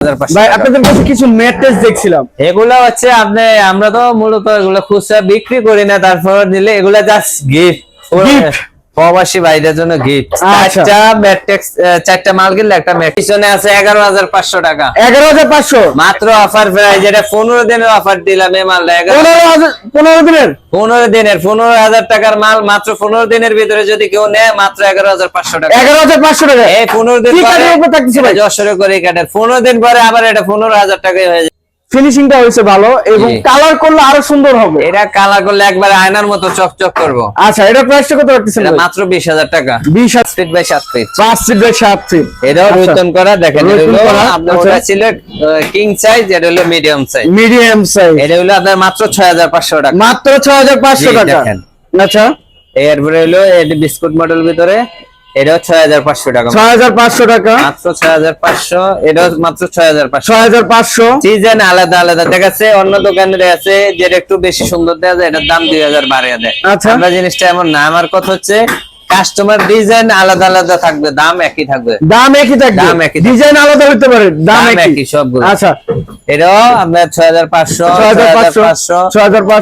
1500 ভাই আপনাদের কাছে কিছু ম্যাট্রেস দেখছিলাম। এগুলা হচ্ছে আপনি আমরা তো মূলত এগুলো খুচরা বিক্রি করি না তারপর নিলে এগুলা জাস্ট গিফট? প্রবাসী ভাইদের জন্য গিফট আচ্ছা। চারটা ম্যাট্রিক্স চারটা মাল কিনলে একটা পিছনে আছে এগারো হাজার পাঁচশো টাকা। এগারো হাজার পাঁচশো? মাত্র অফার প্রাইস এটা পনেরো দিনের অফার দিলাম এই মালটা পনেরো হাজার দিনের? পনেরো দিনের পনেরো হাজার টাকার মাল মাত্র পনেরো দিনের ভিতরে যদি কেউ নেয় মাত্র এগারো হাজার পাঁচশো টাকা। এগারো হাজার পাঁচশো টাকা? এই পনেরো দিন পরে যশোরে করে কাঠের পনেরো দিন পরে আবার এটা পনেরো হাজার টাকায় হয়ে যায়। ফিনিশিংটা হয়েছে ভালো এবং কালার করলে আরও সুন্দর হবে। এটা কালার করলে একবার আয়নার মতো চকচক করব। আচ্ছা এটা প্রাইসটা কত রাখতেছেন মাত্র বিশ হাজার টাকা। বিশ ফিট বাই সাত ফিট পাঁচ ফিট বাই সাত ফিট এটাও আচ্ছা। করা দেখেন রুতন আপনার আচ্ছা। ছিল কিং সাইজ এটা হলো মিডিয়াম সাইজ মিডিয়াম সাইজ এটা হলো আপনার মাত্র ছয় হাজার পাঁচশো টাকা। মাত্র ছয় হাজার পাঁচশো টাকা। দেখেন। আচ্ছা। এরপরে হলো এটি বিস্কুট মডেল ভিতরে। হাজার পাঁচশো টাকা। ছয় হাজার পাঁচশো টাকা। মাত্র ছয় হাজার পাঁচশো এটাও মাত্র সিজন আলাদা আলাদা। দেখাচ্ছে অন্য আছে যেটা একটু বেশি সুন্দর দেওয়া যায় এটার দাম বাড়িয়ে দেয়। আচ্ছা। আমরা জিনিসটা এমন না আমার কথা হচ্ছে কাস্টমার ডিজাইন আলাদা আলাদা থাকবে দাম একই থাকবে। দাম একই থাকবে? দাম একই ডিজাইন আলাদা হতে পারে দাম একই। সবগুলো। আচ্ছা। এটাও আপনার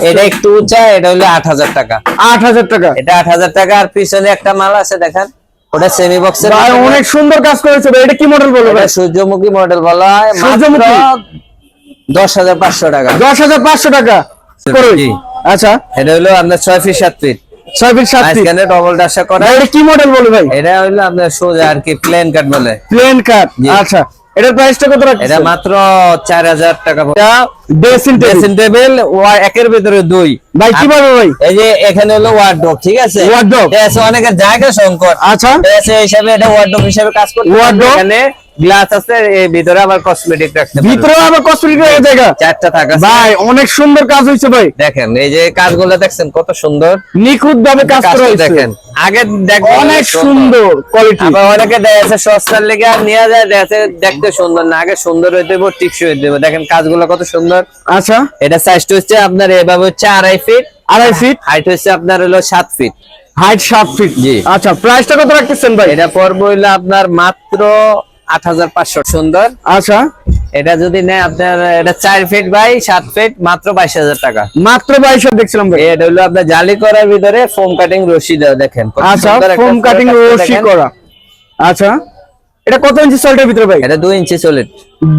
এটা একটু উঁচা এটা হলো আট হাজার টাকা। আট হাজার টাকা। এটা আট হাজার টাকা আর পিছনে একটা মাল আছে দেখেন। ওটা সেমি বক্সের ভাই অনেক সুন্দর কাজ করেছে ভাই। এটা কি মডেল বলব ভাই? সূর্যমুখী মডেল বলা হয় সূর্যমুখী? দশ হাজার পাঁচশো টাকা। দশ হাজার পাঁচশো টাকা। করবে জি। আচ্ছা। এটা হলো আপনার ছয় ফিট 7 ফিট ছয় ফিট সাত ফিট এখানে ডবল ডাসা করা। এটা কি মডেল বলে ভাই? এটা হলো আপনার সোজা আর কি প্লেন কাট বলে। প্লেন কাট আচ্ছা। এটার প্রাইসটা কত এটা মাত্র চার হাজার টাকা ড্রেসিং টেবিল ড্রেসিং টেবিল একের ভিতরে দুই। ভাই কীভাবে ভাই? এই যে এখানে হলো ওয়ার্ডরোব ঠিক আছে? ওয়ার্ডরোব এসে অনেকের জায়গা সংকট। আচ্ছা। এসে হিসাবে এটা ওয়ার্ডরোব হিসাবে কাজ করে ওয়ার্ডরোব। এখানে গ্লাস আছে ভিতরে আবার কসমেটিক রাখতে ভিতরে আবার কসমেটিক এর জায়গা? চারটা থাকা ভাই অনেক সুন্দর কাজ হয়েছে ভাই। দেখেন এই যে কাজগুলো দেখছেন কত সুন্দর। নিখুঁত ভাবে কাজ করা হয়েছে। দেখেন। আগে দেখবেন অনেক সুন্দর। কোয়ালিটি আবার অনেকে দেখা যাচ্ছে সস্তার লেগে আর নেওয়া যায় দেখা যাচ্ছে দেখতে সুন্দর না। আগে সুন্দর হইতে দেবো টিকসই হইতে দেবো দেখেন কাজগুলো কত সুন্দর। আচ্ছা। এটা সাইজটা হচ্ছে আপনার এভাবে হচ্ছে আড়াই ফিট আড়াই ফিট হাইট হচ্ছে আপনার হলো সাত ফিট হাইট সাত ফিট জি। আচ্ছা প্রাইসটা কত রাখতেছেন ভাই? এটা পড়বে হইল আপনার মাত্র আট হাজার পাঁচশো। সুন্দর। আচ্ছা। এটা যদি নেয় আপনার এটা চার ফিট বাই সাত ফিট মাত্র বাইশ হাজার টাকা। মাত্র বাইশ দেখছিলাম ভাই। এটা হলো আপনার জালি করার ভিতরে ফোম কাটিং রশি দেওয়া দেখেন। আচ্ছা ফোম কাটিং রশি করা। আচ্ছা এটা কত ইঞ্চি সল্টের ভিতরে ভাই? এটা দুই ইঞ্চি সলিড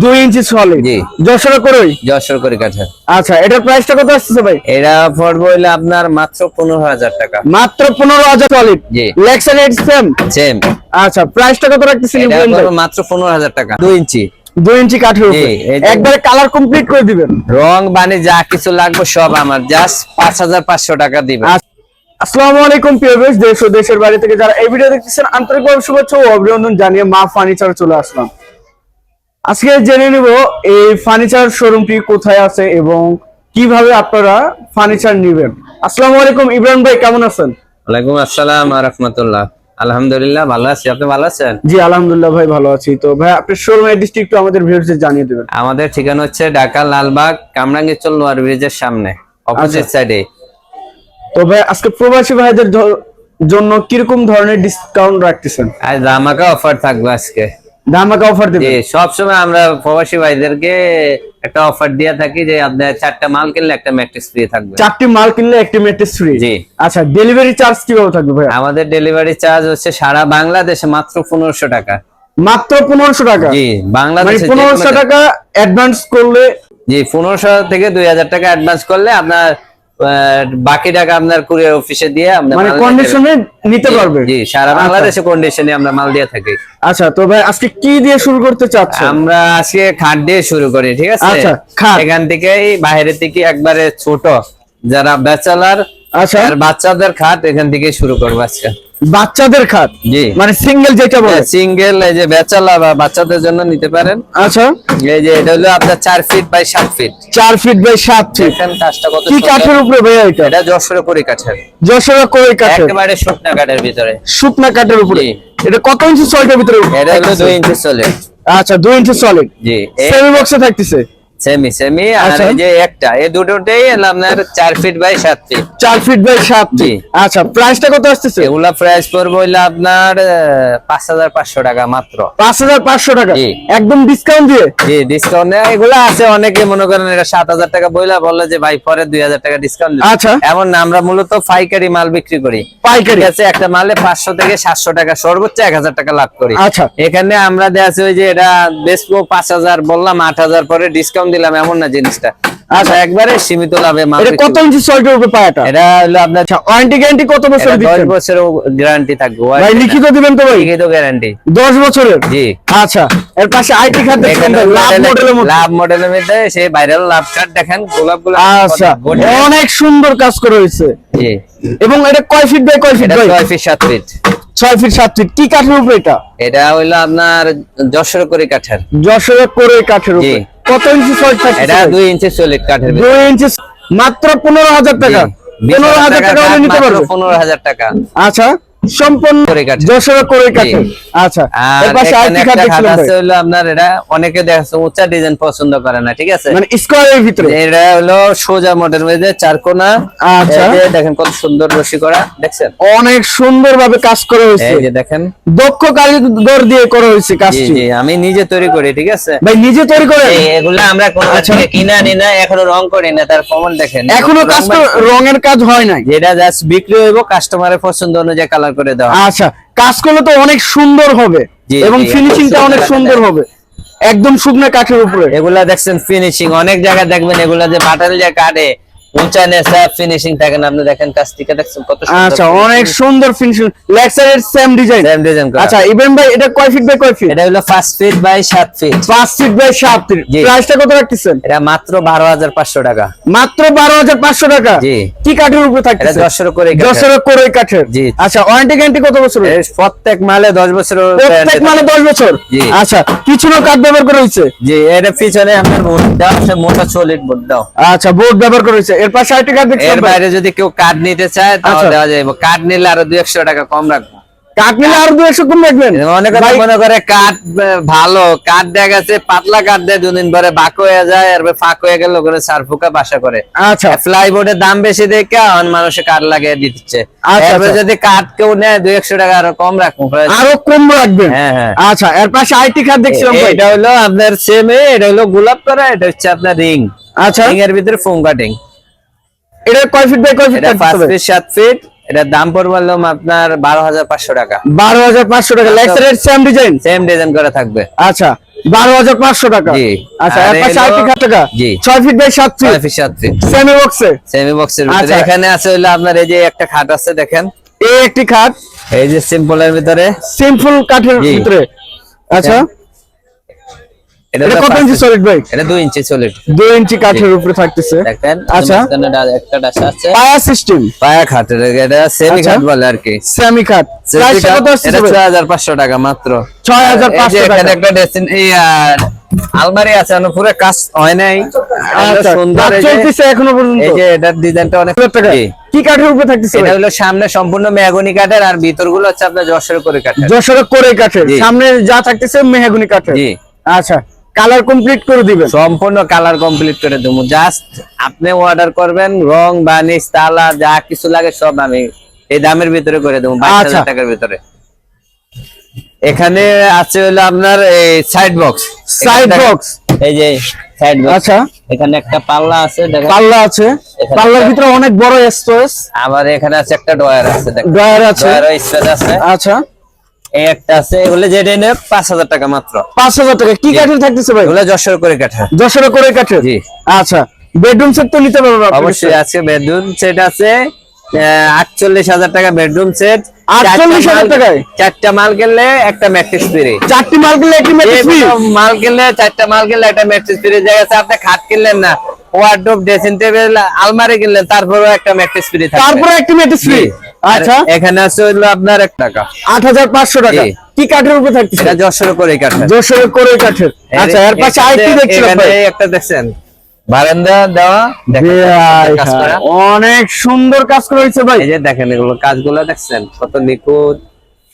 দুই ইঞ্চি সলিড জি। যশোরে করোই? যশোর করে কাঠের। আচ্ছা এটার প্রাইসটা কত আসছে ভাই? এটা পড়বে হইল আপনার মাত্র পনেরো হাজার টাকা। মাত্র পনেরো হাজার সলিড জি। লেক্সার রেট সেম সেম আচ্ছা প্রাইসটা কত রাখতেছেন মাত্র পনেরো হাজার টাকা। দুই ইঞ্চি। দুই ইঞ্চি কাঠের উপরে। জি, এই যে- একবারে কালার কমপ্লিট করে দিবেন। রং বানি যা কিছু লাগবে সব আমার। জাস্ট পাঁচ হাজার পাঁচশো টাকা দিবে আচ্ছা। আসসালামু আলাইকুম প্রিয় ভিউয়ার্স দেশ ও দেশের বাইরে থেকে যারা এই ভিডিও দেখতেছেন আন্তরিকভাবে শুভেচ্ছা ও অভিনন্দন জানিয়ে মা ফার্নিচার চলে আসলাম। আজকে জেনে নিব এই ফার্নিচার শোরুমটি কোথায় আছে এবং কীভাবে আপনারা ফার্নিচার নেবেন। আসসালামু আলাইকুম ইব্রাহিম ভাই কেমন আছেন? ওয়ালাইকুম আসসালাম রহমতুল্লাহ। আলহামদুলিল্লাহ ভালো আছি। আপনি ভালো আছেন? জি আলহামদুলিল্লাহ ভাই ভালো আছি। তো ভাই আপনি শোরুমের ডিস্ট্রিক্ট আমাদের ভিউয়ার্সে জানিয়ে দেবেন। আমাদের ঠিকানা হচ্ছে ঢাকা লালবাগ কামরাঙ্গীরচল লোয়ার ব্রিজের সামনে অপোজিট আচ্ছা। সাইডে তো ভাই আজকে প্রবাসী ভাইদের জন্য কীরকম ধরনের ডিসকাউন্ট রাখতেছেন? আর আমাকে অফার থাকবে আজকে। ধামাকা অফার দেবেন? সবসময় আমরা প্রবাসী ভাইদেরকে একটা অফার দিয়ে থাকি যে আপনার চারটা মাল কিনলে একটা ম্যাট্রিক্স ফ্রি থাকবে। চারটি মাল কিনলে একটি ম্যাট্রেস ফ্রি জি। আচ্ছা ডেলিভারি চার্জ কীভাবে থাকবে ভাই আমাদের ডেলিভারি চার্জ হচ্ছে সারা বাংলাদেশে মাত্র পনেরোশো টাকা। মাত্র পনেরোশো টাকা? জি মানে বাংলাদেশে যে পনেরোশো কোনো- টাকা অ্যাডভান্স করলে জি পনেরোশো থেকে দুই হাজার টাকা অ্যাডভান্স করলে আপনার বাকি টাকা আপনার কুরিয়ার অফিসে দিয়ে মানে কন্ডিশনে নিতে পারবে? জি সারা আচ্ছা। বাংলাদেশে কন্ডিশনে আমরা মাল দিয়ে থাকি। আচ্ছা তো ভাই আজকে কি দিয়ে শুরু করতে চাচ্ছেন? আমরা আজকে খাট দিয়ে শুরু করি ঠিক আছে? আচ্ছা, খাট। এখান থেকেই বাইরে থেকে একবারে ছোট যারা ব্যাচেলার আচ্ছা। আর বাচ্চাদের খাট এখান থেকে শুরু করব আজকে। বাচ্চাদের খাট জি। মানে সিঙ্গেল যেটা বলে। সিঙ্গেল এই যে ব্যাচেলার বা বাচ্চাদের জন্য নিতে পারেন। আচ্ছা। এই যে এটা হলো আপনার চার ফিট বাই সাত ফিট চার ফিট বাই সাত ফিট দেখেন কাজটা কত কি কাঠের উপরে ভাই এটা? এটা যশোরে করি কাঠের। যশোর কই কাঠের। একেবারে শুকনা কাঠের ভিতরে। শুকনা কাঠের উপরে। এটা কত ইঞ্চি সল্টের ভিতরে? এটা হলো দুই ইঞ্চি চলে আচ্ছা দুই ইঞ্চি সলিড জি। সেমি বক্সে থাকতেছে। সেমি সেমি আর আচ্ছা। এই যে একটা এই দুটোতেই আপনার চার ফিট বাই সাত ফিট চার ফিট বাই সাত জি। ফিট আচ্ছা প্রাইসটা কত আসতেছে? এগুলা প্রাইস পড়বে হইল আপনার পাঁচ হাজার পাঁচশো টাকা মাত্র। পাঁচ হাজার পাঁচশো টাকা? একদম ডিসকাউন্ট দিয়ে? জি ডিসকাউন্ট এগুলো আছে অনেকে মনে করেন এটা সাত হাজার টাকা বইলা যে ভাই পরে দুই হাজার টাকা ডিসকাউন্ট আচ্ছা। এমন না আমরা মূলত পাইকারি মাল বিক্রি করি। পাইকারি। আছে একটা মালে পাঁচশো থেকে সাতশো টাকা সর্বোচ্চ এক হাজার টাকা লাভ করি। আচ্ছা। এখানে আমরা দেওয়া আছে ওই যে এটা পাঁচ হাজার বললাম আট হাজার পরে ডিসকাউন্ট দিলাম এমন না জিনিসটা। আচ্ছা একবারে সীমিত লাভে এটা কত ইঞ্চি সল্টের উপরে পায়াটা? এটা হলো আপনার আচ্ছা ওয়ারেন্টি গ্যারান্টি কত বছর দিচ্ছেন? বছরের গ্যারান্টি থাকবে। ভাই লিখিত দিবেন তো ভাই? লিখিত গ্যারান্টি দশ বছরের? জি। আচ্ছা এর পাশে আইটি খাত এখানে লাভ মডেলের মধ্যে। লাভ মডেলের মধ্যে সেই ভাইরাল লাভ কার্ড দেখেন গোলাপগুলো আচ্ছা অনেক সুন্দর কাজ করা হয়েছে। জি। এবং এটা কয় ফিট বাই কয় ফিট ভাই? ছয় ফিট সাত ফিট ছয় ফিট সাত ফিট কি কাঠের উপরে এটা? এটা হইল আপনার যশোর করে কাঠের। যশোরে করে কাঠের উপরে। কত ইঞ্চি সলিড থাকছে এটা দুই ইঞ্চি সলিড কাঠের 2 ইঞ্চি মাত্র পনেরো হাজার টাকা। বিশ পনেরো হাজার টাকা হলে নিতে পারবে। পনেরো হাজার টাকা। আচ্ছা। সম্পূর্ণ করে কাঠের। যশোরে করে কাঠের আচ্ছা এর পাশে খাট দেখছিলাম ভাই। হইল আপনার এটা অনেকে দেখছে উঁচা ডিজাইন পছন্দ করে না ঠিক আছে? মানে স্কোয়ারের ভিতরে। এটা হলো সোজা মডেল মধ্যে চার কোনা। আচ্ছা। দেখেন কত সুন্দর রশি করা দেখছেন? অনেক সুন্দর ভাবে কাজ করা হয়েছে। এই যে দেখেন। দক্ষ কারিগর দিয়ে করা হয়েছে কাজটি। জি আমি নিজে তৈরি করি ঠিক আছে? ভাই নিজে তৈরি করে এগুলা আমরা কোন আচ্ছা। থেকে কিনা নি না এখনও রং করি না তার প্রমাণ দেখেন। এখনও কাজ রঙের কাজ হয় নাই। যেটা জাস্ট বিক্রি হইব কাস্টমারের পছন্দ অনুযায়ী কালার করে দেওয়া আচ্ছা কাজ করলে তো অনেক সুন্দর হবে এবং ফিনিশিংটা অনেক সুন্দর সুন্দর হবে। একদম শুকনো কাঠের উপরে। এগুলা দেখছেন ফিনিশিং অনেক জায়গায় দেখবেন এগুলা যে বাটাল যে কাটে উঁচা নেশা ফিনিশিং থাকে না। আপনি দেখেন কাছ থেকে দেখছেন কত আচ্ছা অনেক সুন্দর finishing leg same design same design আচ্ছা ইব্রাহিম ভাই এটা কয় ফিট বাই কয় ফিট এটা হলো ফার্স্ট ফিট বাই সাত ফিট পাঁচ ফিট বাই সাত ফিট প্রাইসটা কত রাখতেছেন? এটা মাত্র টাকা। মাত্র বারো হাজার পাঁচশো টাকা? জি। কি কাঠের উপরে এটা থাকতেছে যশোর করে কাঠের। যশোরের করে কাঠের। জি। আচ্ছা ওয়ারেন্টি গ্যারান্টি কত বছর প্রত্যেক মালে দশ বছর প্রত্যেক মানে দশ বছর? জি। আচ্ছা পিছনেও কাঠ ব্যবহার করা হয়েছে? জি এর পিছনে আপনার বোর্ড দাও মোটা সলিড বোর্ড দাও। আচ্ছা বোর্ড ব্যবহার করা হয়েছে। এর পাশে আরেকটি কাঠ দেখছিলাম এর বাইরে যদি কেউ কার্ড নিতে চায় তাহলে আচ্ছা। দেওয়া যাবে কার্ড নিলে আরও দুই একশো টাকা কম রাখব। কাঠ নিলে আরও দু একশো কম রাখবেন? অনেকে ভাই, মনে করে কাঠ ভালো। কাঠ দেখা গেছে পাতলা কাঠ দেয় দুদিন পরে বাক হয়ে যায় আর ফাঁক হয়ে গেল ওখানে সার ফুকা বাসা করে। আচ্ছা। ফ্লাইবোর্ডের দাম বেশি দেখে এখন মানুষে কাঠ লাগিয়ে দিচ্ছে। আচ্ছা, আচ্ছা। যদি কাঠ কেউ নেয় দুই একশো টাকা আরও কম রাখব। আরও কম রাখবেন? হ্যাঁ, হ্যাঁ। আচ্ছা এর পাশে আইটি খাট দেখছিলাম এটা হলো আপনার সেমে এটা হলো গোলাপ করা এটা হচ্ছে আপনার রিং আচ্ছা। রিং এর ভিতরে ফোম কাটিং এটা কয় ফিট বাই কয় ফিট এটা ফিট সাত ফিট এটার দাম পড়বে হলো আপনার বারো হাজার পাঁচশো টাকা। বারো হাজার পাঁচশো টাকা। লেগ সাইডের সেম ডিজাইন সেম ডিজাইন করা থাকবে। আচ্ছা বারো হাজার পাঁচশো টাকা। জি। আচ্ছা এর পাশে আইটি খাট টাকা। জি। ফিট বাই সাত ফিট ছয় ফিট সাত ফিট সেমি বক্সে সেমি বক্সের ভিতরে। আচ্ছা। এখানে আছে হইল আপনার এই যে একটা খাট আছে দেখেন। এই একটি খাট। এই যে সিম্পল এর ভিতরে। সিম্পল কাঠের ভিতরে। আচ্ছা। এটা কত ইঞ্চি ফিট। সলিড ভাই এটা দুই ইঞ্চি সলিড দুই ইঞ্চি কাঠের উপরে থাকতেছে। দেখেন আচ্ছা। একটা ডাসা আছে। পায়া সিস্টেম পায়া খাটের এটা সেমি আচ্ছা। খাট বলে আর কি। সেমি খাট। প্রাইস কত আসছে এটা ভাই? ছয় হাজার পাঁচশো টাকা মাত্র। 6500 এই এখানে একটা ড্রেসিং এই আলমারি আছে পুরো কাজ হয় নাই। আচ্ছা। সুন্দর চলতেছে এখনও পর্যন্ত। এই যে এটার ডিজাইনটা অনেক টাকা। কি কাঠের উপরে থাকতেছে এটা হলো সামনে সম্পূর্ণ মেহগনি কাঠের আর ভিতরগুলো হচ্ছে আপনার যশোর করে কাঠের। যশোরে করে কাঠের। সামনে যা থাকতেছে মেহাগুনি কাঠের। জি। আচ্ছা। কালার কমপ্লিট করে দিবেন। সম্পূর্ণ কালার কমপ্লিট করে দেবো। জাস্ট আপনি অর্ডার করবেন রং বানিশ তালা যা কিছু লাগে সব আমি এই দামের ভিতরে করে দেবো বাইশ আচ্ছা। টাকার ভিতরে। এখানে আছে হলো আপনার এই সাইড বক্স সাইড বক্স এই যে সাইড বক্স আচ্ছা। এখানে একটা পাল্লা আছে দেখেন। পাল্লা আছে। পাল্লার ভিতরে অনেক বড় স্পেস আবার এখানে আছে একটা ডয়ার আছে দেখেন। ড্রয়ার আছে। ডয়ার স্পেস আছে। আচ্ছা। এই একটা আছে এগুলো যেটা নেবে পাঁচ হাজার টাকা মাত্র। পাঁচ হাজার টাকা। কি কাঠের থাকতেছে ভাই? এগুলো যশোর করে কাঠা যশোরে করে কাঠের? জি। আচ্ছা বেডরুম সেট তো নিতে পারবে অবশ্যই আছে বেডরুম সেট আছে আটচল্লিশ হাজার টাকা বেডরুম সেট 48,000 টাকায়? চারটা মাল কিনলে একটা ম্যাট্রিক্স ফ্রি চারটি মাল কিনলে একটি ম্যাট্রিক্স ফ্রি মাল কিনলে চারটা মাল কিনলে একটা ম্যাট্রিক্স ফ্রি জায়গা আপনি খাট কিনলেন না ওয়ার্ডরোব ড্রেসিং টেবিল আলমারি কিনলেন তারপরেও একটা ম্যাট্রিক্স ফ্রি তারপরে একটি ম্যাট্রিক্স ফ্রি আচ্ছা। এখানে আছে হলো আপনার এক টাকা। আট হাজার পাঁচশো টাকা। কি কাঠের উপরে থাকছে এটা যশোর করে কাঠ যশোরে করে কাঠের। আচ্ছা এর পাশে আইটি দেখছিলাম এখানে একটা দেখছেন? বারান্দা দেওয়া। অনেক সুন্দর কাজ করেছে হয়েছে ভাই। এই যে দেখেন এগুলো কাজগুলো দেখছেন কত নিখুঁত।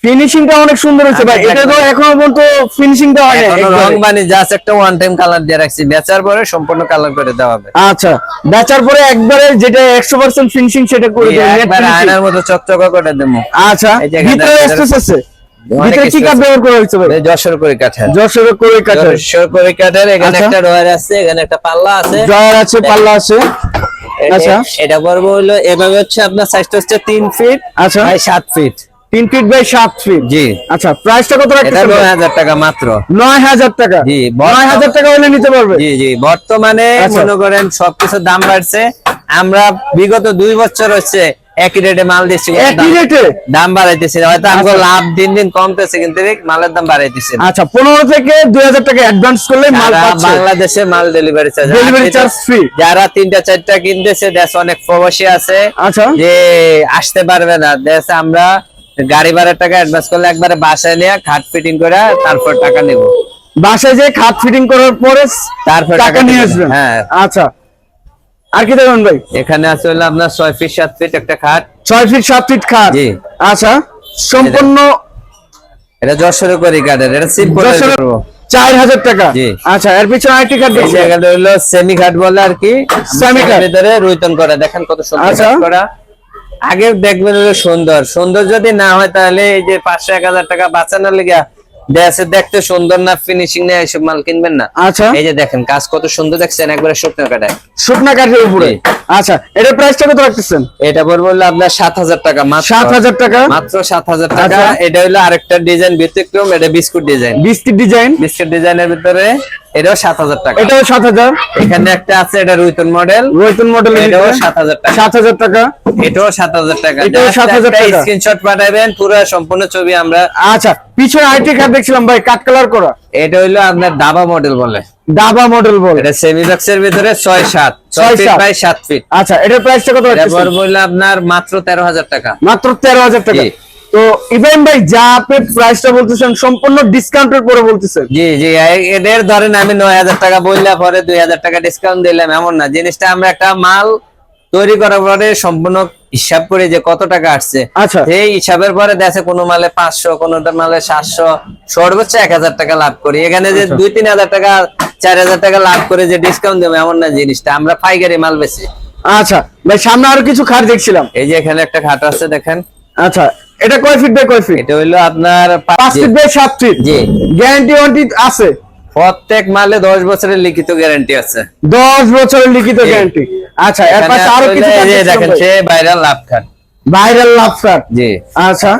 ফিনিশিংটা অনেক সুন্দর হয়েছে ভাই। আচ্ছা, এটা তো এখনও পর্যন্ত ফিনিশিংটা হয় না রং। বানি জাস্ট একটা ওয়ান টাইম কালার দিয়ে রাখছি। বেচার পরে সম্পূর্ণ কালার করে দেওয়া হবে। আচ্ছা বেচার পরে একবারে যেটা একশো পার্সেন্ট ফিনিশিং সেটা করে net একবার। আয়নার মতো চকচকা করে দেবো। আচ্ছা ভিতরে আছে ভিতরে কি কাঠ ব্যবহার করা হয়েছে ভাই? যশোর করে কাঠের। যশোর করে কাঠের। যশোর করে কাঠের এখানে আচ্ছা। একটা ডয়ার আছে এখানে একটা পাল্লা আছে। ড্রয়ার আছে পাল্লা আছে। আচ্ছা। এটা পড়ব হলো এভাবে হচ্ছে আপনার সাইজটা হচ্ছে তিন ফিট আচ্ছা। বাই সাত ফিট তিন ফিট বাই সাত ফিট। জি। আচ্ছা প্রাইসটা কত নয় হাজার টাকা মাত্র। নয় হাজার টাকা। জি, নয় হাজার টাকা হলে নিতে পারবে? জি জি বর্তমানে আচ্ছা। মনে করেন সবকিছুর দাম বাড়ছে। আমরা বিগত দুই বছর হচ্ছে একই রেটে মাল দিচ্ছি একই রেটে দাম বাড়াইতেছি। হয়তো আমাকে আচ্ছা। লাভ দিন দিন কমতেছে কিন্তু মালের দাম বাড়াইতেছি। আচ্ছা পনেরো থেকে দুই হাজার টাকা অ্যাডভান্স করলে মাল পাচ্ছে। বাংলাদেশে মাল delivery charge Delivery charge free। যারা তিনটা চারটা কিনতেছে দেশ অনেক প্রবাসী আছে। আচ্ছা। যে আসতে পারবে না দেশে আমরা গাড়ি ভাড়ার টাকা অ্যাডভান্স করলে একবারে বাসায় নিয়ে খাট ফিটিং করে তারপর টাকা নেব। বাসায় যে খাট ফিটিং করার পরে তারপর টাকা নিয়ে। আসবেন? হ্যাঁ। আচ্ছা। আর কি দেবেন ভাই? এখানে আছে হলো আপনার ছয় ফিট সাত ফিট একটা খাট। ছয় ফিট সাত ফিট খাট? জি। আচ্ছা। সম্পূর্ণ এটা যশোরে করি কাঠের এটা সিম্পল যশোরের চার হাজার টাকা? জি। আচ্ছা এর পিছনে আরেকটি খাট দেখছি। জায়গাটা হলো সেমি খাট বলে আর কি। সেমি খাট। ভিতরে রুইতন করা দেখেন কত সুন্দর আচ্ছা। করা। আগে দেখবেন সুন্দর। সুন্দর যদি না হয় তাহলে এই যে পাঁচশো, এক হাজার টাকা বাঁচানোর লেগে দেশে দেখতে সুন্দর না ফিনিশিং নেই এইসব মাল কিনবেন না। আচ্ছা। এই যে দেখেন কাজ কত সুন্দর দেখছেন একবারে শুকনো কাটায়। শুকনা কাঠের উপরে। আচ্ছা এটার প্রাইসটা কত রাখতেছেন? এটা পড়বে হলো আপনার সাত হাজার টাকা মাত্র সাত হাজার টাকা? মাত্র সাত হাজার টাকা। আচ্ছা। এটা হলো আরেকটা ডিজাইন ব্যতিক্রম এটা biscuit design biscuit design biscuit ডিজাইনের ভিতরে এটাও সাত হাজার টাকা। এটাও সাত হাজার? এখানে একটা আছে এটা রুইতন মডেল এটাও হাজার টাকা। সাত হাজার টাকা? এটাও সাত হাজার টাকা। এটাও 7,000 টাকা। স্ক্রিনশট পাঠাবেন পুরো সম্পূর্ণ ছবি আমরা আচ্ছা পিছনে আরেকটি খাট দেখছিলাম ভাই কাট কালার করা? এটা হইল আপনার দাবা মডেল বলে। ডাবা মডেল বলে। এটা সেমি বক্সের ভিতরে ছয় সাত ছয় ছয় ফিট বাই সাত ফিট আচ্ছা এটার প্রাইসটা কত এরপর রাখতেছেন? বলল আপনার মাত্র তেরো হাজার টাকা। মাত্র তেরো হাজার টাকা। তো ইব্রাহিম ভাই যা আপনি প্রাইসটা বলতেছেন সম্পূর্ণ ডিসকাউন্টের পরে বলতেছেন। জি জি এদের ধরেন আমি নয় হাজার টাকা বললে পরে দুই হাজার টাকা ডিসকাউন্ট দিলাম এমন না। জিনিসটা আমরা একটা মাল তৈরি করার পরে সম্পূর্ণ হিসাব করি যে কত টাকা আসছে। আচ্ছা। সেই হিসাবের পরে দেখে কোনো মালে পাঁচশো কোনো মালে সাতশো সর্বোচ্চ এক হাজার টাকা লাভ করি। এখানে যে আচ্ছা। দুই তিন হাজার টাকা চার হাজার টাকা লাভ করে যে ডিসকাউন্ট দেবো এমন না জিনিসটা। আমরা পাইকারি মাল বেশি আচ্ছা ভাই সামনে আরও কিছু খাট দেখছিলাম। এই যে এখানে একটা খাট আছে দেখেন। আচ্ছা এটা কয় ফিট বাই কয় ফিট এটা হইল আপনার পাঁচ ফিট বাই সাত ফিট জি। গ্যারান্টি ওয়ারেন্টি আছে। প্রত্যেক মালে দশ বছরের লিখিত গ্যারান্টি আছে। দশ বছরের লিখিত গ্যারান্টি আচ্ছা এর পাশে আরও কিছু দেখেন সে ভাইরাল লাভ খাট ভাইরাল লাভ খাট জি। আচ্ছা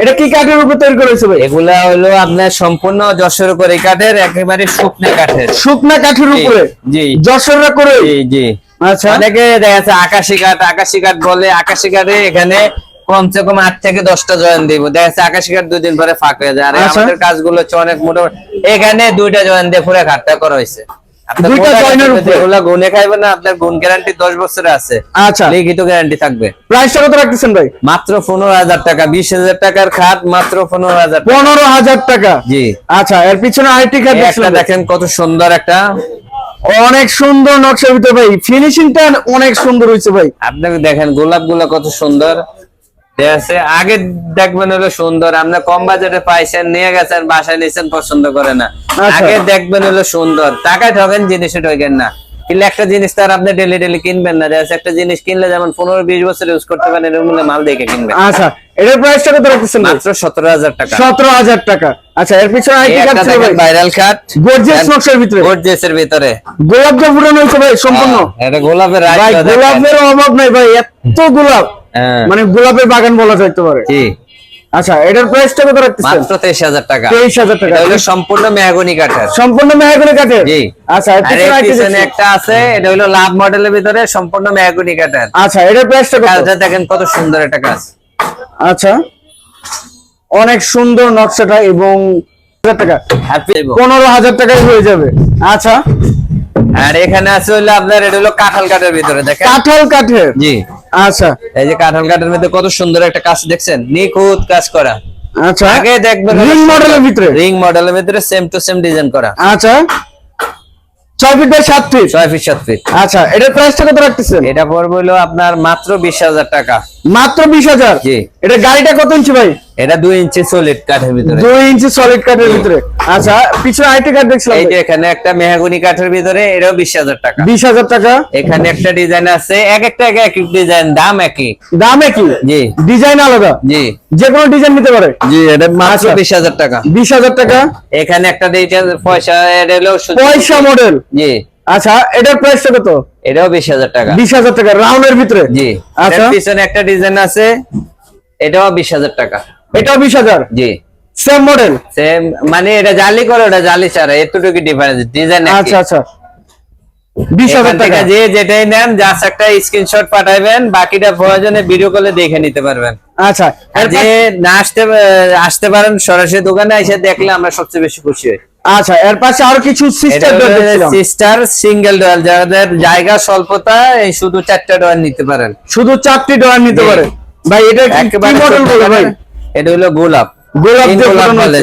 এটা কি কাঠের উপর তৈরি করেছে ভাই? এগুলা হলো আপনার সম্পূর্ণ যশোর করে কাঠের একেবারে শুকনো কাঠের। শুকনা কাঠের উপরে? জি। যশোররা করে? জি জি। আচ্ছা। অনেকে দেখা যাচ্ছে আকাশি কাঠ আকাশি কাঠ বলে আকাশি কাঠে এখানে কমসে কম আট থেকে দশটা জয়েন দিব। দেখা যাচ্ছে আকাশি কাঠ দুই দিন পরে ফাঁক হয়ে যায়। আর আচ্ছা। আমাদের কাজগুলো হচ্ছে অনেক মোটামুটি এখানে দুইটা জয়েন দিয়ে পুরো খাটটা করা হয়েছে। আচ্ছা। মাত্র পনেরো হাজার টাকা বিশ হাজার টাকার খাট মাত্র পনেরো হাজার পনেরো হাজার টাকা? জি। আচ্ছা এর পিছনে আরেকটি খাট দেখেন কত সুন্দর একটা। অনেক সুন্দর নকশার ভিতরে ভাই। ফিনিশিংটা অনেক সুন্দর হয়েছে ভাই। আপনাকে দেখেন গোলাপগুলা কত সুন্দর। আছে আগে দেখবেন হলো সুন্দর আপনি কম বাজেটে পাইছেন নিয়ে গেছেন বাসায় নিয়েছেন পছন্দ করে না। আচ্ছা। আগে দেখবেন হলো সুন্দর টাকায় ঠকেন জিনিসে ঠকেন না। কিন্তু একটা জিনিস তার আপনি ডেলি ডেলি কিনবেন না দেখা একটা জিনিস কিনলে যেমন পনেরো বিশ বছর ইউজ করতে পারেন এরকম মাল দেখে কিনবেন। আচ্ছা এটার প্রাইসটা কত রাখতেছেন মাত্র সতেরো হাজার টাকা। সতেরো হাজার টাকা। আচ্ছা এর পিছনে এই আরেকটি ছিল ভাই। ভাইরাল খাট গর্জিয়াস নকশার ভিতরে। গোর্জিয়াসের ভিতরে। গোলাপ জল ফুটানো হয়েছে ভাই সম্পূর্ণ। হ্যাঁ, এটা গোলাপের ভাই গোলাপের অভাব নাই ভাই এত গোলাপ। মানে গোলাপের বাগান বলা যাইতে পারে। জি। আচ্ছা এটার প্রাইসটা কত রাখতেছেন? মাত্র তেইশ হাজার টাকা। তেইশ হাজার টাকা। এটা হলো সম্পূর্ণ মেহগনি কাঠের। সম্পূর্ণ মেহাগুনি কাঠের? জি। আচ্ছা এর পিছনে আরেকটি পিছনে দেখছি। একটা আছে এটা হলো লাভ মডেলের ভিতরে সম্পূর্ণ মেহগনি কাঠের। আচ্ছা এটার প্রাইসটা কত? কাজটা দেখেন কত সুন্দর একটা কাজ। আচ্ছা। অনেক সুন্দর নকশাটা এবং টাকা। পনেরো হাজার টাকায় হয়ে যাবে। আচ্ছা। আর এখানে আছে হলো আপনার এটা হলো কাঁঠাল কাঠের ভিতরে দেখেন। কাঁঠাল কাঠের? জি। আচ্ছা। এই যে কাঁঠাল কাঠের ভিতরে কত সুন্দর একটা কাজ দেখছেন? নিখুঁত কাজ করা। আচ্ছা। আগে দেখবেন রিং মডেলের ভিতরে? রিং মডেলের ভিতরে সেম টু সেম ডিজাইন করা। আচ্ছা। ছয় ফিট বাই সাত ফিট ছয় ফিট সাত ফিট আচ্ছা এটার প্রাইসটা কত রাখতেছেন? এটা পড়বে হলো আপনার মাত্র বিশ হাজার টাকা। মাত্র বিশ হাজার? জি। এটা গাড়িটা কত ইঞ্চি ভাই? এটা দুই ইঞ্চি সলিড কাঠের ভিতরে। দুই ইঞ্চি সলিড কাঠের ভিতরে। আচ্ছা পিছনে আইটি কাঠ দেখছিলাম। এই যে এখানে একটা মেহাগুনি কাঠের ভিতরে এটাও বিশ হাজার টাকা। বিশ হাজার টাকা। এখানে একটা ডিজাইন আছে এক একটা এক এক ডিজাইন দাম একই। দামে কি জি। ডিজাইন আলাদা? জি। যে কোনো ডিজাইন নিতে পারে? জি এটা মাত্র আচ্ছা। বিশ হাজার টাকা। বিশ হাজার টাকা। এখানে একটা ডিজাইন পয়সা এটা হলো শুধু- পয়সা মডেল জি। আচ্ছা এটার প্রাইসটা কত? এটাও বিশ হাজার টাকা। বিশ হাজার টাকা রাউন্ডের ভিতরে। জি। আচ্ছা। পিছনে একটা ডিজাইন আছে এটাও বিশ হাজার টাকা। বিশ হাজার। জি। সেম মডেল সেম মানে এটা জালি করে ওটা জালি ছাড়া এতটুকু ডিফারেন্স ডিজাইন আচ্ছা আচ্ছা। বিশ হাজার টাকা। যে যেটাই নেন জাস্ট একটা স্ক্রিনশট পাঠাবেন বাকিটা প্রয়োজনে ভিডিও কলে দেখে নিতে পারবেন। আচ্ছা যে না আসতে আসতে পারেন সরাসরি দোকানে এসে দেখলে আমরা সবচেয়ে বেশি খুশি হই। আচ্ছা এর পাশে আরও কিছু সিস্টেম সিস্টার সিঙ্গেল ডোয়াল যাদের জায়গা স্বল্পতা এই শুধু চারটা ডোয়াল নিতে পারেন। শুধু চারটি ডয়ার নিতে জি। পারে। ভাই এটা কি- কি একেবারে মডেল বলে ভাই? কালার। এটা হলো গোলাপ। গোলাপ।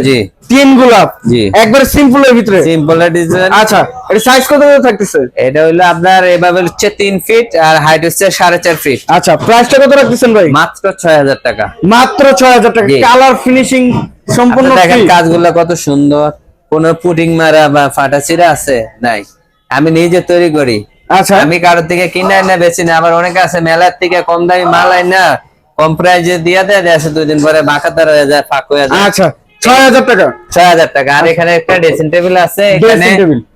জি। তিন গোলাপ? জি। একবার সিম্পল এর ভিতরে? সিম্পল এর ডিজাইন আচ্ছা এটা সাইজ কত থাকতেছে? এটা হলো আপনার এভাবে হচ্ছে তিন ফিট আর হাইট হচ্ছে সাড়ে চার ফিট আচ্ছা প্রাইসটা কত রাখতেছেন ভাই? মাত্র ছয় হাজার টাকা। মাত্র ছয় হাজার টাকা। কালার ফিনিশিং সম্পূর্ণ দেখেন কাজগুলো কত সুন্দর। কোন পুটিং মারা বা ফাটা চিরা আছে? নাই। আমি নিজে তৈরি করি। আচ্ছা। আমি কারোর থেকে কিনে না বেশি না। আবার অনেকে আছে মেলার থেকে কম দামি মাল আই না। কম প্রাইজে দিয়ে দেয় দেশে দুই দিন পরে বাঁকাতার হয়ে যায় ফাঁক হয়ে যায়। আচ্ছা ছয় হাজার টাকা। ছয় হাজার টাকা। আর এখানে একটা ড্রেসিং টেবিল আছে এখানে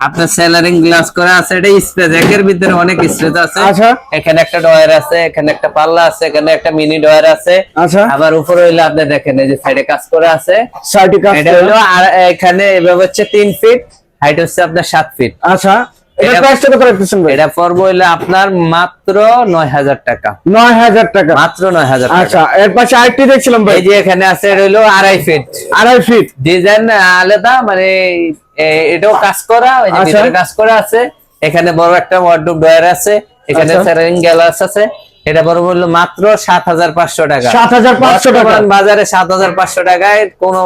আপনার সেলারিং গ্লাস করা আছে এটা স্পেস একের ভিতরে অনেক স্পেস আছে। আচ্ছা। এখানে একটা ডয়ার আছে এখানে একটা পাল্লা আছে এখানে একটা মিনি ডয়ার আছে। আচ্ছা। আবার উপরে হইলে আপনি দেখেন এই যে সাইডে কাজ করা আছে। সাইটি কাজ এটা হলো আর এখানে এভাবে হচ্ছে তিন ফিট হাইট হচ্ছে আপনার সাত ফিট আচ্ছা। এটা হইলে আপনার মাত্র নয় হাজার টাকা। নয় হাজার টাকা। মাত্র নয় হাজার আচ্ছা এর পাশে আরেকটি দেখছিলাম এই যে এখানে আছে এটা হইল আড়াই ফিট আড়াই ফিট ডিজাইন আলাদা মানে এটাও কাজ করা ওই যে আচ্ছা। কাজ করা আছে। এখানে বড় একটা ওয়ার্ডরোব ডয়ার আছে এখানে আচ্ছা। স্যারিং আছে। এটা বড় বলল মাত্র সাত হাজার পাঁচশো টাকা। সাত হাজার পাঁচশো টাকা। বাজারে সাত হাজার পাঁচশো টাকায় কোনো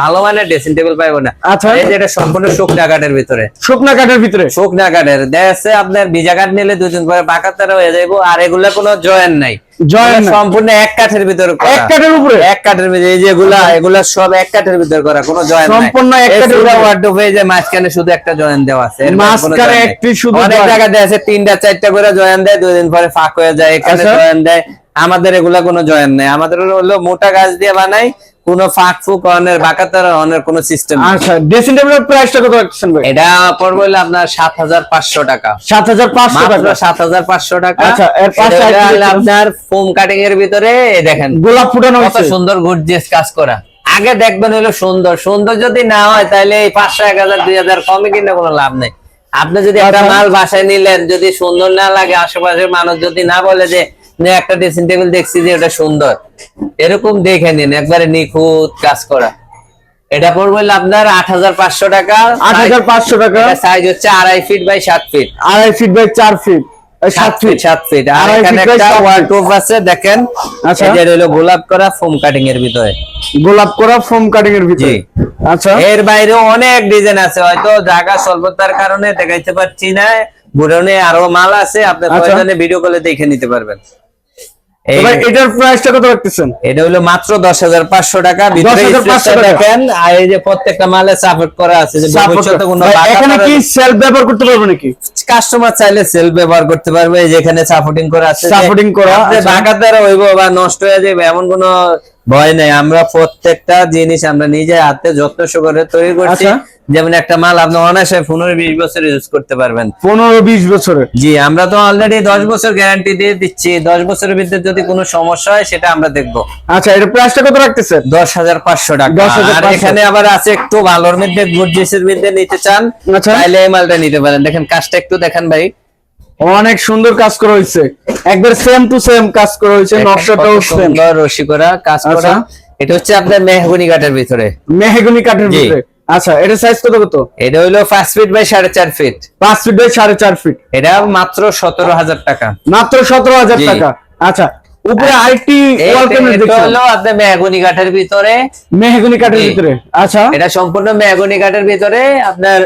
ভালো মানের ড্রেসিং টেবিল পাইবো না। আচ্ছা। এই যে এটা সম্পূর্ণ শুকনা কাঠের ভিতরে। শুকনা কাঠের ভিতরে? শুকনা কাঠের। দেখছে আপনার ভিজা কাঠ নিলে দুদিন পরে পাকা তারা হয়ে যাইবো। আর এগুলা কোনো জয়েন নাই। সম্পূর্ণ এক কাঠের ভিতরে এক কাঠের উপরে? এক কাঠের ভিতরে এই যেগুলা এগুলা সব এক কাঠের ভিতরে করা কোনো জয়েন নাই। সম্পূর্ণ এক কাঠের ভিতরে। ওয়ার্ডরোব এই যে মাঝখানে শুধু একটা জয়েন দেওয়া আছে মাঝখানে একটি শুধু অনেক আছে তিনটা চারটা করে জয়েন দেয় দুই দিন পরে ফাঁক হয়ে যায় এখানে আচ্ছা। জয়েন দেয়। আমাদের এগুলা কোনো জয়েন নেই। আমাদের হলো মোটা গাছ দিয়ে বানাই কোনো ফাঁক ফুক অনের বাঁকাতার অনের কোনো সিস্টেম আচ্ছা ড্রেসিং টেবিলের প্রাইসটা কত রাখতেছেন ভাই? এটা পড়বে হলো আপনার টাকা। টাকা? আচ্ছা, এর পাশে। আপনার ফোম কাটিং এর ভিতরে দেখেন। গোলাপ ফুটানো কত সুন্দর গুডজেস কাজ করা। আগে দেখবেন হলো সুন্দর। সুন্দর যদি না হয় তাহলে এই পাঁচশো এক হাজার দুই হাজার কমে কিনে কোনো লাভ নেই। আপনি যদি একটা আচ্ছা। মাল বাসায় নিলেন যদি সুন্দর না লাগে আশেপাশের মানুষ যদি না বলে যে "নে, একটা ড্রেসিং টেবিল দেখছি যে এটা সুন্দর। এরকম দেখে নিন একবারে নিখুঁত কাজ করা। এটা পড়বে আপনার আট হাজার পাঁচশো টাকা। আট হাজার পাঁচশো টাকা। সাইজ হচ্ছে আড়াই ফিট বাই সাত ফিট আড়াই ফিট বাই চার ফিট দেখেন। আচ্ছা। এটা হলো গোলাপ করা ফোম কাটিং এর ভিতরে। গোলাপ করা ফোম কাটিং এর ভিতরে। আচ্ছা। এর বাইরে অনেক ডিজাইন আছে হয়তো জায়গা স্বল্পতার কারণে দেখাইতে পারছি না। গোডাউনে আরও মাল আছে আপনি আচ্ছা। ভিডিও কলে দেখে নিতে পারবেন। এটার প্রাইসটা কত রাখতেছেন এটা হলো মাত্র দশ হাজার পাঁচশো টাকা ভিতরে 10,500 স্পেসটা টাকা। দেখেন আর এই যে প্রত্যেকটা মালে সাপোর্ট করা আছে যে ভবিষ্যতে কোনো এখানে কি সেলফ ব্যবহার করতে পারব নাকি কাস্টমার চাইলে সেলফ ব্যবহার করতে পারবে যেখানে সাপোর্টিং করা আছে Supporting করা, আচ্ছা। হইব বা নষ্ট হয়ে যাবে এমন কোনো ভয় নেই আমরা প্রত্যেকটা জিনিস আমরা নিজে হাতে যত্ন সহকারে তৈরি করছি আচ্ছা। যেমন একটা মাল আপনি অনায়াসে পনেরো বিশ বছর ইউজ করতে পারবেন। পনেরো বিশ বছরের জি আমরা তো অলরেডি দশ বছর গ্যারান্টি দিয়ে দিচ্ছি। দশ বছরের ভিতরে যদি কোনো সমস্যা হয় সেটা আমরা দেখব। আচ্ছা এটা প্রাইসটা কত রাখতেছেন? দশ হাজার পাঁচশো টাকা। আর এখানে আবার আছে একটু ভালোর মধ্যে গুডজেসের মধ্যে নিতে চান আচ্ছা। তাহলে এই মালটা নিতে পারেন। দেখেন কাজটা একটু দেখেন ভাই। অনেক সুন্দর কাজ করা হয়েছে। একবার সেম টু সেম কাজ করা হয়েছে নকশাটাও সুন্দর রশি করা কাজ করা। আচ্ছা। এটা হচ্ছে আপনার মেহগুনি কাঠের ভিতরে। মেহগুনি কাঠের ভিতরে। আচ্ছা এটা সাইজ কত কত? এটা হইল পাঁচ ফিট বাই সাড়ে চার ফিট পাঁচ ফিট বাই সাড়ে চার ফিট এটা মাত্র সতেরো হাজার টাকা। মাত্র সতেরো হাজার জি। টাকা। আচ্ছা উপরে আরেকটি এই- ওয়াল ক্যাবিনেট এটা হলো আপনার মেহগনি কাঠের ভিতরে। মেহগনি কাঠের ভিতরে। আচ্ছা। এটা সম্পূর্ণ মেহগনি কাঠের ভিতরে। আপনার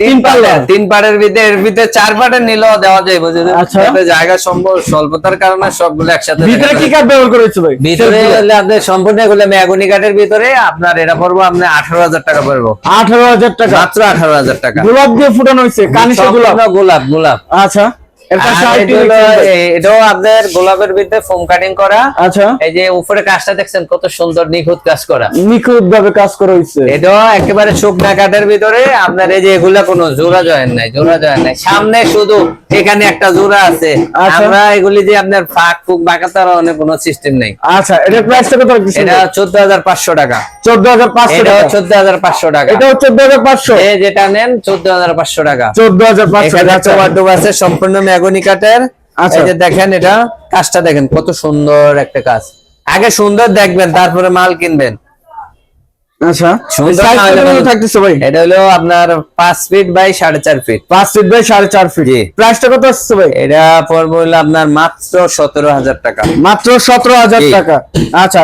তিন পার্ট তিন ভিতরে এর ভিতরে চার পাটের নিলেও দেওয়া যাবে যদি আচ্ছা। জায়গা সম্ভব স্বল্পতার কারণে সবগুলো একসাথে ভিতরে কি। কাঠ ব্যবহার করেছে ভাই? ভিতরে হলে সম্পূর্ণ এগুলো কাঠের ভিতরে আপনার এটা পড়ব আপনার আঠারো হাজার টাকা পড়ব আঠারো হাজার টাকা? মাত্র আঠারো হাজার টাকা। গোলাপ দিয়ে ফুটানো হয়েছে কানিসে গোলাপ? সম্পূর্ণ গোলাপ গোলাপ। আচ্ছা। এটা এটাও আপনার গোলাপের ভিতরে ফোম কাটিং করা। আচ্ছা। এই যে উপরে কাজটা দেখছেন কত সুন্দর নিখুঁত কাজ করা। নিখুঁত ভাবে কাজ করা হয়েছে এটাও একেবারে শুকনা কাঠের ভিতরে আপনার এই যে এগুলা কোনো জোড়া জয়েন নাই জোড়া জয়েন নাই। সামনে শুধু এখানে একটা জোড়া আছে। আচ্ছা। আমরা এগুলি যে আপনার ফাঁক ফুক বাঁকাতে অনেক কোনো সিস্টেম নেই। আচ্ছা এটার প্রাইসটা কত এটা চোদ্দ হাজার পাঁচশো টাকা। চোদ্দ হাজার পাঁচশো টাকা? চোদ্দ হাজার পাঁচশো টাকা। এটাও চোদ্দ হাজার পাঁচশো? এ যেটা নেন চোদ্দ হাজার পাঁচশো টাকা। চোদ্দ হাজার পাঁচশো আচ্ছা আছে সম্পূর্ণ মেগনি কাঠের আচ্ছা। যে দেখেন এটা কাজটা দেখেন কত সুন্দর একটা কাজ। আগে সুন্দর দেখবেন তারপরে মাল কিনবেন। আচ্ছা। থাকতেছে ভাই? এটা হলো আপনার পাঁচ ফিট বাই সাড়ে চার ফিট পাঁচ ফিট বাই সাড়ে চার ফিট জি। প্রাইসটা কত আসছে ভাই? এটা পড়বে হলো আপনার মাত্র সতেরো হাজার টাকা। মাত্র সতেরো হাজার টাকা। আচ্ছা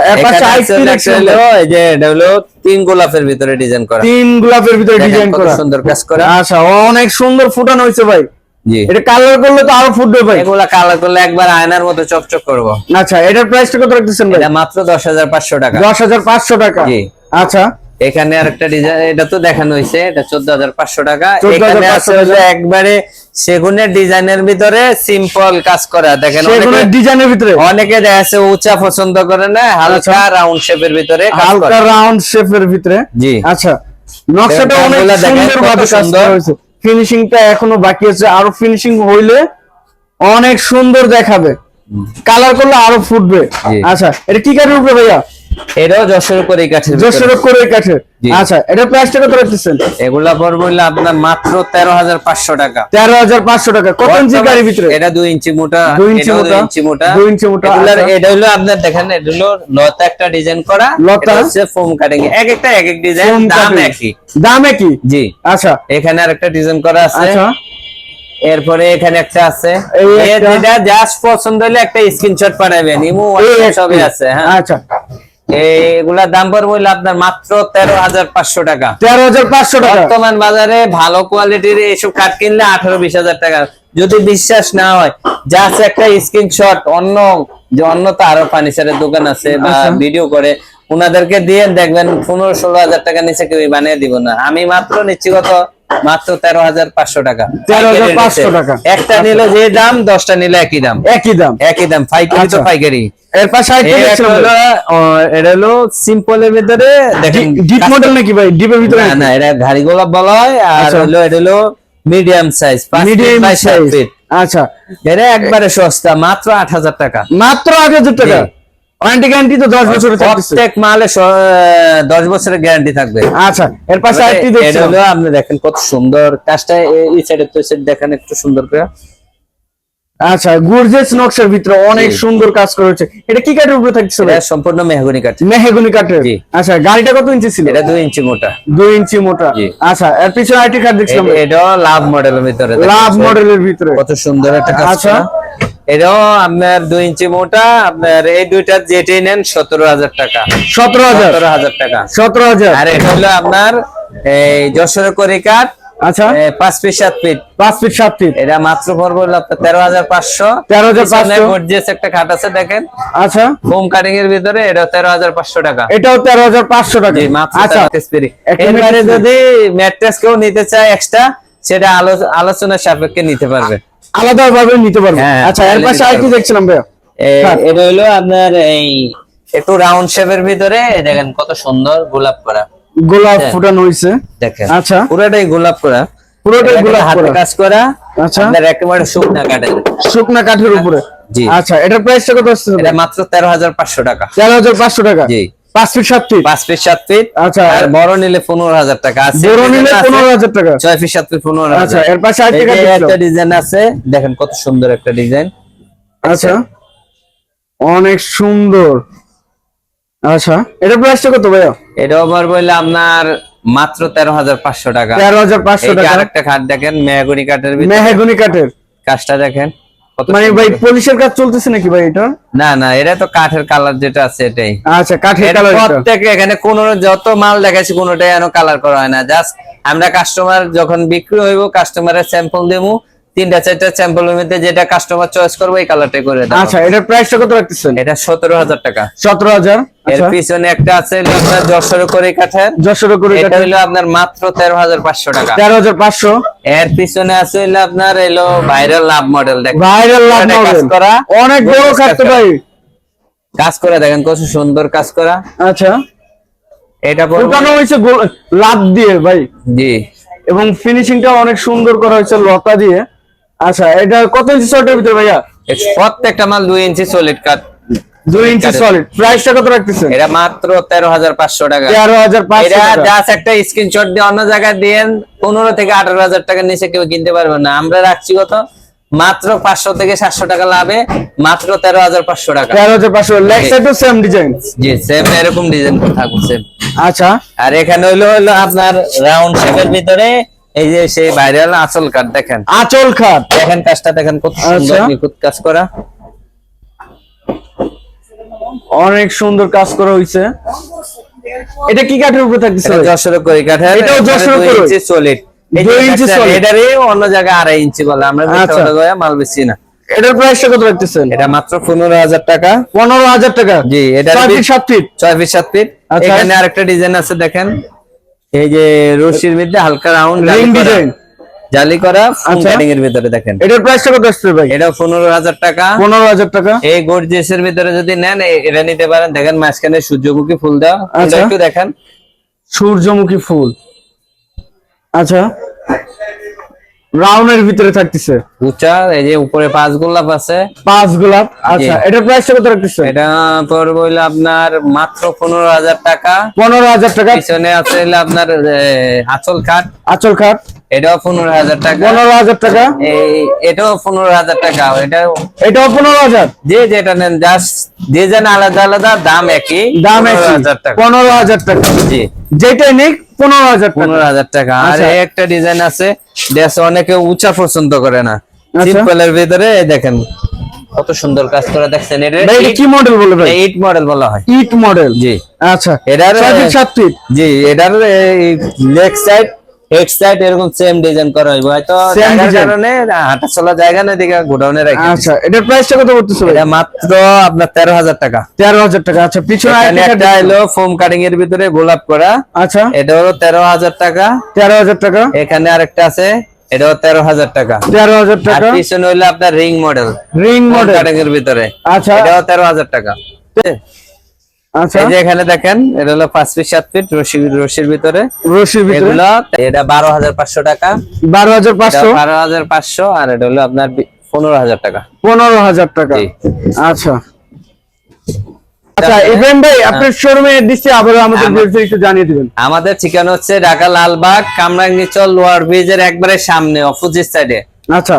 যে এটা হলো তিন গোলাপের ভিতরে ডিজাইন করা। তিন গোলাপের ভিতরে ডিজাইন করা। সুন্দর কাজ করা। আচ্ছা অনেক সুন্দর ফুটানো হয়েছে ভাই। এটা কালার করলে তো আরও ফুটবে ভাই। এগুলা কালার করলে একবার আয়নার মতো চকচক করব। আচ্ছা এটার প্রাইসটা কত রাখতেছেন ভাই? এটা মাত্র দশ হাজার পাঁচশো টাকা। দশ হাজার পাঁচশো টাকা। জি। আচ্ছা। এখানে আরেকটা ডিজাইন এটা তো দেখানো হয়েছে এটা চোদ্দ হাজার পাঁচশো টাকা। এখানে আছে একবারে সেগুনের ডিজাইনের ভিতরে সিম্পল কাজ করা। দেখেন ডিজাইনের ভিতরে? অনেকে দেখা উঁচা পছন্দ করে না হালকা রাউন্ড শেপের ভিতরে হালকা। রাউন্ড শেপের ভিতরে? জি। আচ্ছা। নকশাটা অনেক সুন্দর কাজ করা হয়েছে। ফিনিশিংটা এখনও বাকি আছে। আরও ফিনিশিং হইলে অনেক সুন্দর দেখাবে। কালার করলে আরও ফুটবে। আচ্ছা এটা কি কাঠের উপরে ভাইয়া? এটাও যশোর করে যশোর করে আচ্ছা এটা প্রাইসটা কত রাখতেছেন? এগুলা পড়বে হলো আপনার মাত্র টাকা। তেরো হাজার পাঁচশো টাকা। কত ইঞ্চি গাড়ির ভিতরে? এটা দুই ইঞ্চি মোটা দুই ইঞ্চি এটাও মোটা, ইঞ্চি মোটা। দুই ইঞ্চি মোটা। এটা হলো আপনার দেখেন এটা হলো লতা একটা ডিজাইন করা। লতা? হচ্ছে ফোম কাটিং এক একটা এক এক ডিজাইন দাম একই। দাম একই? জি। আচ্ছা। এখানে আরেকটা ডিজাইন করা আছে। আচ্ছা। এরপরে এখানে একটা আছে। যেটা জাস্ট পছন্দ হলে একটা স্ক্রিনশট পাঠাবেন। ইমো সবই আছে হ্যাঁ। আচ্ছা। এইগুলার দাম পড়বে আপনার মাত্র তেরো হাজার পাঁচশো টাকা। তেরো হাজার পাঁচশো টাকা। বর্তমান বাজারে ভালো কোয়ালিটির এইসব কাঠ কিনলে আঠারো বিশ হাজার টাকা। যদি বিশ্বাস না হয় জাস্ট একটা স্ক্রিনশট অন্য যে অন্য তো আরও ফার্নিচারের দোকান আছে বা আচ্ছা। ভিডিও করে ওনাদেরকে দিয়ে দেখবেন পনেরো ষোলো হাজার টাকা নিচে কেউ বানিয়ে দিব না। আমি মাত্র নিচ্ছি কত? মাত্র তেরো হাজার পাঁচশো টাকা। 13,500 পাইকারি টাকা। একটা নিলে যে দাম দশটা নিলে একই দাম। একই দাম। একই দাম পাইকারি তো আচ্ছা। পাইকারি। এর পাশে হলো, ও, এটা হলো সিম্পলের ভিতরে দেখেন ডিপ মডেল নাকি ভাই? ডিপের ভিতরে না এটা ঘাড়ি গোলাপ বলা হয় আর আচ্ছা। হলো এটা হলো মিডিয়াম সাইজ মিডিয়াম সাইজ আচ্ছা। এটা একবারে সস্তা মাত্র আট হাজার টাকা। মাত্র আট হাজার টাকা। ওয়ারেন্টি গ্যারান্টি তো দশ বছরের প্রত্যেক মালে বছরের গ্যারান্টি থাকবে। আচ্ছা এর পাশে আরেকটি এটা আপনি দেখেন কত সুন্দর। কাজটা এই সাইডে তো সাইড দেখেন একটু সুন্দর করে। আচ্ছা গুরজেস নকশার ভিতরে অনেক সুন্দর কাজ করা হয়েছে এটা কি কাঠের উপরে থাকছে এটা সম্পূর্ণ মেহগনি কাঠ। মেহগুনি কাঠের। আচ্ছা গাড়িটা কত ইঞ্চি ছিল? এটা দুই ইঞ্চি মোটা। দুই ইঞ্চি মোটা। আচ্ছা এর পিছনে আরেকটি কাঠ দেখছিলাম। এটা লাভ মডেলের ভিতরে। লাভ মডেলের ভিতরে। কত সুন্দর একটা কাজ আচ্ছা। এটাও আপনার দুই ইঞ্চি মোটা আপনার এই দুইটা যেটাই নেন সতেরো হাজার টাকা। সতেরো হাজার? সতেরো হাজার টাকা। সতেরো হাজার? আর এটা হলো আপনার এই যশোরের করি কাঠ আচ্ছা পাঁচ ফিট সাত ফিট। পাঁচ ফিট সাত ফিট। এটা মাত্র পড়বে হলো আপনার তেরো হাজার পাঁচশো। 13,500 গর্জিয়াস একটা খাট আছে দেখেন। আচ্ছা। কাটিং এর ভিতরে এটা তেরো হাজার পাঁচশো টাকা। এটাও তেরো হাজার পাঁচশো টাকা। আচ্ছা। যদি ম্যাট্রেস কেউ নিতে চায় এক্সট্রা সেটা আলোচনার সাপেক্ষে নিতে পারবে। আলাদা ভাবে নিতে পারব। হ্যাঁ, আচ্ছা এর পাশে আরেকটি পারব। দেখছিলাম ভাইয়া। হ্যাঁ। এটা হলো আপনার এই একটু রাউন্ড শেপের ভিতরে দেখেন কত সুন্দর গোলাপ করা। গোলাপ হ্যাঁ। ফুটানো হয়েছে। দেখেন। আচ্ছা। পুরোটাই গোলাপ করা। পুরোটাই গোলাপ হাতে কাজ করা। আচ্ছা। আপনার একেবারে শুকনা কাঠের। শুকনা কাঠের উপরে। জি। আচ্ছা এটার প্রাইসটা কত আসছে এটা মাত্র তেরো হাজার পাঁচশো টাকা। তেরো হাজার পাঁচশো টাকা। জি। পাঁচ ফিট সাত ফিট পাঁচ ফিট সাত ফিট আচ্ছা। আর বড় নিলে পনেরো হাজার টাকা আছে। বড় নিলে আছে, পনেরো হাজার টাকা। ছয় ফিট সাত ফিট পনেরো আচ্ছা এর পাশে আরেকটি। একটা ডিজাইন আছে দেখেন কত সুন্দর একটা ডিজাইন আচ্ছা। অনেক সুন্দর। আচ্ছা এটার প্রাইসটা কত ভাইয়া? এটা ওভার বললে আপনার মাত্র তেরো হাজার পাঁচশো টাকা। তেরো হাজার পাঁচশো এই যে টাকা। আরেকটা খাট দেখেন মেহগুনি কাঠের ভিতরে। কাঠের। কাজটা দেখেন। মানে ভাই পলিশের কাজ চলতেছে নাকি ভাই এটা? না না এটা তো কাঠের কালার যেটা আছে এটাই। আচ্ছা কাঠের কালার প্রত্যেক এখানে কোন যত মাল দেখাইছি কোনোটাই এখনও কালার করা হয় না। জাস্ট আমরা কাস্টমার যখন বিক্রি হইব কাস্টমারের স্যাম্পল দেবো তিনটা চারটা স্যাম্পলের মধ্যে যেটা কাস্টমার চয়েস করব এই কালারটাই করে দেবো। আচ্ছা এটার প্রাইসটা কত রাখতেছেন? এটা সতেরো হাজার টাকা। সতেরো হাজার। এর আচ্ছা। পিছনে একটা আছে আপনার যশোর করে কাঠের। যশোর করে এটা হলো আপনার মাত্র তেরো হাজার পাঁচশো টাকা। তেরো হাজার পাঁচশো। এর পিছনে আছে হলো আপনার এলো ভাইরাল লাভ মডেল দেখেন। ভাইরাল লাভ মডেল করা। অনেক বড় ভাই। কাজ করে দেখেন কত সুন্দর কাজ করা। আচ্ছা। এটা ফুটানো হয়েছে লাভ দিয়ে ভাই। জি। এবং ফিনিশিংটা অনেক সুন্দর করা হয়েছে লতা দিয়ে। আচ্ছা এটা কত ইঞ্চি শর্টের ভিতরে ভাইয়া? প্রত্যেকটা মাল দুই ইঞ্চি সলিড কাট দুই ইঞ্চি সলিড প্রাইসটা কত রাখতেছেন? এটা মাত্র তেরো হাজার পাঁচশো টাকা। তেরো হাজার পাঁচশো এটা টাকা। জাস্ট একটা স্ক্রিনশট দিয়ে অন্য জায়গায় পনেরো থেকে আঠারো হাজার টাকার নিচে কেউ কিনতে পারবে না। আমরা রাখছি কত? মাত্র পাঁচশো থেকে সাতশো টাকা লাভে মাত্র তেরো হাজার পাঁচশো টাকা। তেরো হাজার পাঁচশো। সেম ডিজাইন জি সেম এরকম ডিজাইন সেম আচ্ছা। আর এখানে হইল হলো আপনার রাউন্ড শেপের ভিতরে এই যে সেই ভাইরাল আসল কাঠ দেখেন। আচল খাট দেখেন কাজটা দেখেন কত সুন্দর আচ্ছা। নিখুঁত কাজ করা। অনেক সুন্দর কাজ করা হয়েছে এটা কি কাঠের উপরে থাকতেছে যশোর করি কাঠের এটাও যশোর করি। সলিড। এটারই অন্য জায়গায় আড়াই ইঞ্চি বলে। আমরা আচ্ছা। মাল বেশি না। এটার প্রাইসটা কত রাখতেছেন? এটা মাত্র পনেরো হাজার টাকা। পনেরো হাজার টাকা? জি এটা ছয় ফিট সাত ফিট ছয় ফিট সাত ফিট আচ্ছা। এখানে আরেকটা ডিজাইন আছে দেখেন। এই যে রশির মধ্যে হালকা রাউন্ড ডিজাইন জালি করা ফুল আচ্ছা। কাটিং এর ভিতরে দেখেন। এটার প্রাইসটা কত আসছে ভাই? এটা পনেরো হাজার টাকা। পনেরো হাজার টাকা? এই গর্জিয়াসের ভিতরে যদি নেন এটা নিতে পারেন। দেখেন মাঝখানে সূর্যমুখী ফুল দেওয়া। ফুলটা আচ্ছা। একটু দেখেন। সূর্যমুখী ফুল। আচ্ছা। রাউন্ডের ভিতরে থাকতেছে। উঁচা এই যে উপরে পাঁচ গোলাপ আছে। পাঁচ গোলাপ। আচ্ছা জি। এটার প্রাইসটা কত রাখতেছে? এটা পড়বে হইল আপনার মাত্র পনেরো হাজার টাকা। পনেরো হাজার টাকা। পিছনে আছে আপনার আচল কাঠ আচল খাট। এটাও পনেরো হাজার টাকা। পনেরো হাজার টাকা? এটাও পনেরো হাজার টাকা এটা এটাও পনেরো হাজার? যে যেটা নেন জাস্ট যে যেন আলাদা আলাদা দাম একই দাম হাজার টাকা। পনেরো হাজার টাকা। জি। যেটাই নিক পনেরো হাজার পনেরো হাজার টাকা। আর আচ্ছা। একটা ডিজাইন আছে দেশ অনেকে উঁচা পছন্দ করে না। আচ্ছা। সিম্পলের ভিতরে দেখেন কত সুন্দর কাজ করে দেখছেন। এটা এটা কি মডেল বলে ভাই? এইট মডেল বলা হয়। ইট মডেল জি। আচ্ছা। এটার জি এটার লেগ সাইড হেড সাইড এরকম সেম ডিজাইন করা হইব। হয়তো। কারণে হাঁটা চলা জায়গা না দিকে গোডাউনে রাখি। আচ্ছা এটার প্রাইসটা কত করতেছে এটা মাত্র আপনার তেরো হাজার টাকা। তেরো হাজার টাকা। আচ্ছা পিছনে একটা এলো ফোম কাটিং এর ভিতরে গোলাপ করা। আচ্ছা। এটা হলো তেরো হাজার টাকা। তেরো হাজার টাকা। এখানে আরেকটা আছে এটাও তেরো হাজার টাকা। তেরো হাজার টাকা। পিছনে হইল আপনার ring model ring model cutting এর ভিতরে। আচ্ছা। এটাও তেরো হাজার টাকা। এই যে এখানে দেখেন এটা হলো পাঁচ ফিট সাত ফিট রশি রশির ভিতরে। রশির ভিতরে। এটা বারো হাজার পাঁচশো টাকা। বারো হাজার পাঁচশো? বারো হাজার পাঁচশো আর এটা হলো আপনার পনেরো হাজার টাকা। পনেরো হাজার টাকা। আচ্ছা। আচ্ছা ইব্রাহিম ভাই আপনার শোরুমে দিচ্ছি আবার আমাদের বিরুদ্ধে একটু জানিয়ে দিবেন। আমাদের ঠিকানা হচ্ছে ঢাকা লালবাগ কামরাঙ্গিচল লোয়ার ব্রিজের একবারে সামনে অপোজিট সাইডে আচ্ছা।